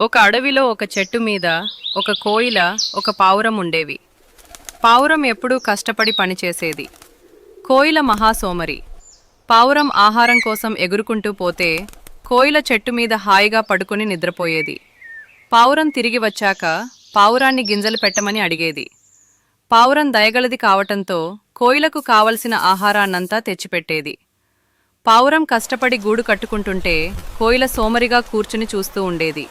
ఒక అడవిలో ఒక చెట్టు మీద ఒక కోయిల ఒక పావురం ఉండేవి. పావురం ఎప్పుడూ కష్టపడి పనిచేసేది. కోయిల మహాసోమరి. పావురం ఆహారం కోసం ఎగురుకుంటూ పోతే కోయిల చెట్టు మీద హాయిగా పడుకుని నిద్రపోయేది. పావురం తిరిగి వచ్చాక పావురాన్ని గింజలు పెట్టమని అడిగేది. పావురం దయగలది కావటంతో కోయిలకు కావలసిన ఆహారాన్నంతా తెచ్చిపెట్టేది. పావురం కష్టపడి గూడు కట్టుకుంటుంటే కోయిల సోమరిగా కూర్చుని చూస్తూ ఉండేది.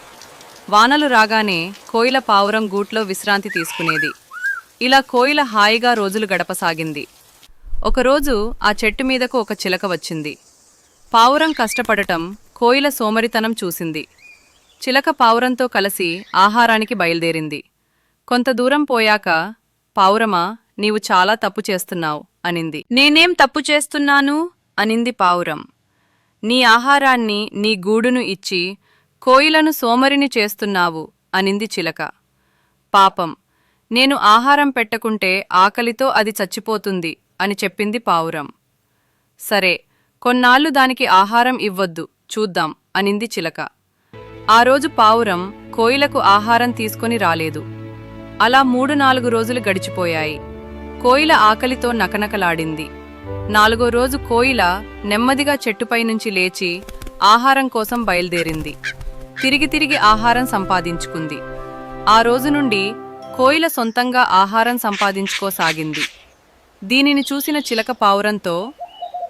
వానలు రాగానే కోయిల పావురం గూట్లో విశ్రాంతి తీసుకునేది. ఇలా కోయిల హాయిగా రోజులు గడపసాగింది. ఒకరోజు ఆ చెట్టు మీదకు ఒక చిలక వచ్చింది. పావురం కష్టపడటం కోయిల సోమరితనం చూసింది. చిలక పావురంతో కలిసి ఆహారానికి బయలుదేరింది. కొంత దూరం పోయాక పావురమా నీవు చాలా తప్పు చేస్తున్నావు అనింది. నేనేం తప్పు చేస్తున్నాను? అనింది పావురం. నీ ఆహారాన్ని నీ గూడును ఇచ్చి కోయిలను సోమరిని చేస్తున్నావు అనింది చిలక. పాపం నేను ఆహారం పెట్టకుంటే ఆకలితో అది చచ్చిపోతుంది అని చెప్పింది పావురం. సరే కొన్నాళ్ళు దానికి ఆహారం ఇవ్వద్దు చూద్దాం అనింది చిలక. ఆ రోజు పావురం కోయిలకు ఆహారం తీసుకొని రాలేదు. అలా మూడు నాలుగు రోజులు గడిచిపోయాయి. కోయిల ఆకలితో నకనకలాడింది. నాలుగో రోజు కోయిల నెమ్మదిగా చెట్టుపై నుంచి లేచి ఆహారం కోసం బయలుదేరింది. తిరిగి తిరిగి ఆహారం సంపాదించుకుంది. ఆ రోజు నుండి కోయిల సొంతంగా ఆహారం సంపాదించుకోసాగింది. దీనిని చూసిన చిలక పావురంతో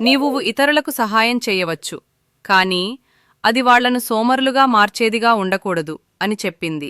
నీవు ఇతరులకు సహాయం చేయవచ్చు కానీ అది వాళ్ళను సోమరులుగా మార్చేదిగా ఉండకూడదు అని చెప్పింది.